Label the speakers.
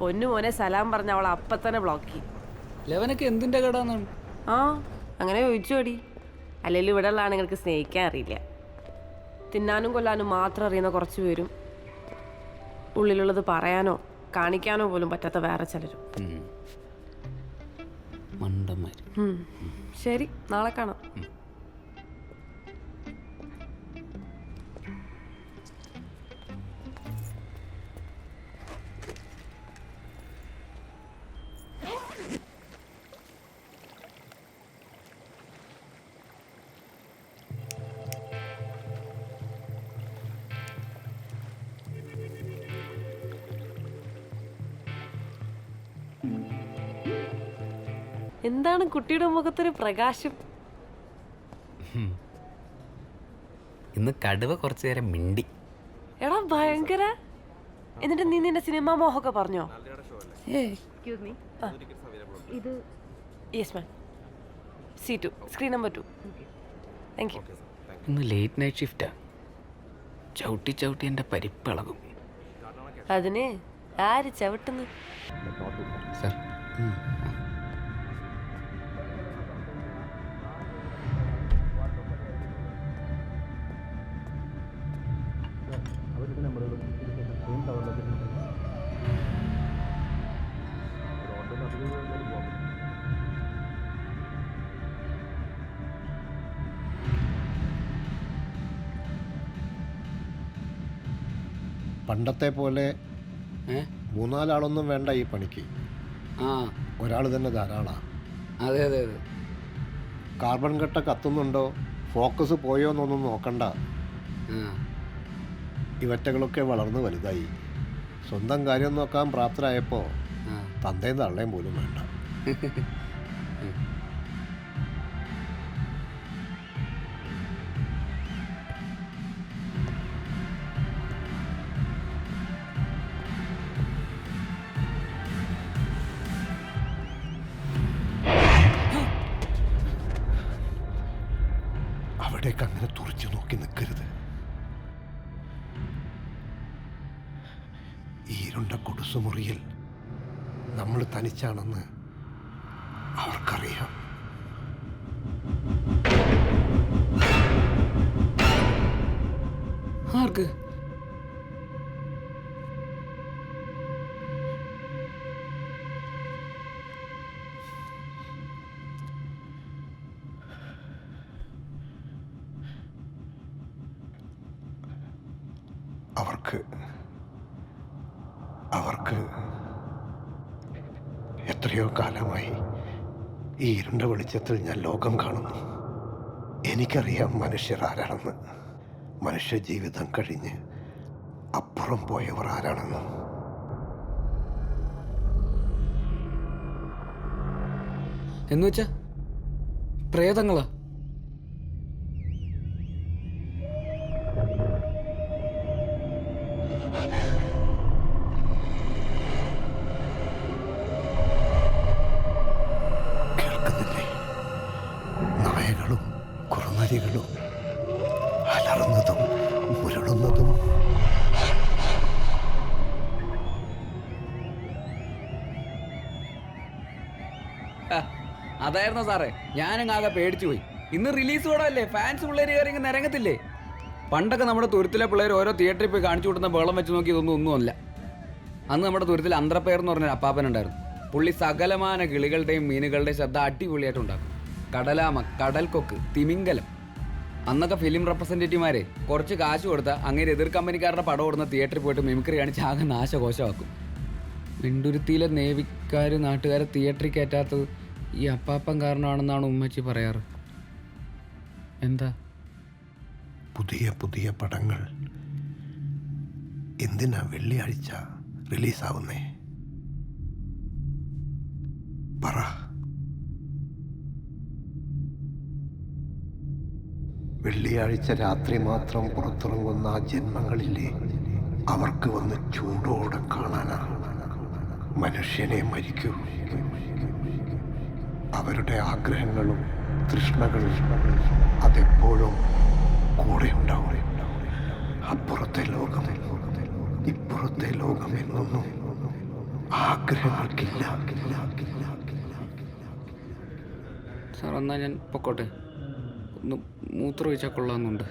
Speaker 1: പൊന്നു മോനെ സലാം പറഞ്ഞ അവൾ അപ്പൊ തന്നെ ബ്ലോക്ക് ചെയ്യും
Speaker 2: ലെവനൊക്കെ എന്തിന്റെ കടാന്നാണ്
Speaker 1: ആ അങ്ങനെ ചോദിച്ചു അടി അല്ലെങ്കിൽ ഇവിടെ ഉള്ള ആണുങ്ങൾക്ക് സ്നേഹിക്കാൻ അറിയില്ല. തിന്നാനും കൊല്ലാനും മാത്രം അറിയുന്ന കുറച്ച് പേരും ഉള്ളിലുള്ളത് പറയാനോ കാണിക്കാനോ പോലും പറ്റാത്ത വേറെ ചിലരും. ശരി നാളെ കാണാം. എന്താണ് കുട്ടിയുടെ മുഖത്തൊരു പ്രകാശം?
Speaker 2: ഇന്ന് കടുവ കുറച്ചു നേരം മിണ്ടി.
Speaker 1: എടാ ഭയങ്കര. എന്നിട്ട് നീ നിന്റെ സിനിമാ മോഹമൊക്കെ പറഞ്ഞോ? ഇത് yes ma'am C two screen number two thank you
Speaker 2: ഇന്ന് ലേറ്റ് നൈറ്റ് ഷിഫ്റ്റാ ചവിട്ടി ചവിട്ടി എന്റെ പരിപ്പിളകും
Speaker 1: അതിന് ആര് ചവിട്ടുന്നു?
Speaker 2: സർ
Speaker 3: പണ്ടത്തെ പോലെ മൂന്നാലാളൊന്നും വേണ്ട ഈ പണിക്ക്.
Speaker 2: ആ.
Speaker 3: ഒരാൾ തന്നെ ധാരാളമാണ്
Speaker 2: അതെ അതെ അതെ.
Speaker 3: കാർബൺ കട്ട കത്തുന്നുണ്ടോ? ഫോക്കസ് പോയോ എന്നൊന്നും നോക്കണ്ട.
Speaker 2: ഈ
Speaker 3: ഇവറ്റകളൊക്കെ വളർന്ന് വലുതായി. സ്വന്തം കാര്യം നോക്കാൻ പ്രാപ്തരായപ്പോൾ തന്തയും തള്ളയും പോലും വേണ്ട. അവിടേക്ക് അങ്ങനെ തുറച്ചു നോക്കി നിൽക്കരുത് ഈ ഇരുണ്ട കുടുസുമുറിയിൽ നമ്മൾ തനിച്ചാണെന്ന് അവർക്കറിയാം.
Speaker 2: ആർക്ക്?
Speaker 3: അവർക്ക് അവർക്ക് എത്രയോ കാലമായി ഈ ഇരുണ്ട വെളിച്ചത്തിൽ ഞാൻ ലോകം കാണുന്നു എനിക്കറിയാം മനുഷ്യർ ആരാണെന്ന്. മനുഷ്യ ജീവിതം കഴിഞ്ഞ് അപ്പുറം പോയവർ ആരാണെന്ന്.
Speaker 2: എന്നുവെച്ചാ പ്രേതങ്ങളാ?
Speaker 3: കുറുനരികളും അലർന്നതും
Speaker 2: ഉരുളുന്നതും. അതായിരുന്നു സാറേ. ഞാനും ആകെ പേടിച്ചു പോയി. ഇന്ന് റിലീസ് കൂടല്ലേ ഫാൻസ് പിള്ളേർ കയറി ഇങ്ങനെ ഇറങ്ങത്തില്ലേ പണ്ടൊക്കെ നമ്മുടെ തുരുത്തിലെ പിള്ളേർ ഓരോ തിയേറ്ററിൽ പോയി കാണിച്ചു കൊടുക്കുന്ന ബഹളം വെച്ച് നോക്കി ഇതൊന്നും ഒന്നുമല്ല അന്ന് നമ്മുടെ തുരുത്തിൽ അന്ത്രപ്പയർ എന്ന് പറഞ്ഞൊരു അപ്പാപ്പനുണ്ടായിരുന്നു പുള്ളി സകലമാന കിളികളുടെയും മീനുകളുടെയും ശബ്ദം അടിപൊളിയായിട്ടുണ്ടാക്കും കടലാമ കടൽക്കൊക്ക് തിമിംഗലം അന്നൊക്കെ ഫിലിം റെപ്രസെന്റേറ്റീവ്മാരെ കുറച്ച് കാശ് കൊടുത്താൽ അങ്ങനെ എതിർ കമ്പനിക്കാരുടെ പടം ഓടുന്ന തിയേറ്ററിൽ പോയിട്ട് മിമിക്രി കാണിച്ച് ആകെ നാശകോശമാക്കും. വെണ്ടുരുത്തിയിലെ നേവിക്കാർ നാട്ടുകാരെ തിയേറ്ററിൽ കയറ്റാത്തത് ഈ അപ്പാപ്പൻ കാരണമാണെന്നാണ് ഉമ്മച്ചി പറയാറ്. എന്താ?
Speaker 3: പുതിയ പുതിയ പടങ്ങൾ. എന്തിനാ വെള്ളിയാഴ്ച റിലീസാവുന്നേ? പറ. വെള്ളിയാഴ്ച രാത്രി മാത്രം പുറത്തിറങ്ങുന്ന ആ ജന്മങ്ങളില്ലേ അവർക്ക് വന്ന് ചൂടോടെ കാണാനാണ് മനുഷ്യനെ മരിക്കൂ. അവരുടെ ആഗ്രഹങ്ങളും തൃഷ്ണകളും അതെപ്പോഴും കൂടെ ഉണ്ടാവും. അപ്പുറത്തെ ലോകം ഇപ്പുറത്തെ ലോകം എന്നൊന്നും ആഗ്രഹങ്ങൾക്കില്ല.
Speaker 2: സാർ എന്നാൽ ഞാൻ പൊക്കോട്ടെ. ഒന്ന് മൂത്രം ഒഴിച്ചാൽ കൊള്ളാമെന്നുണ്ട്.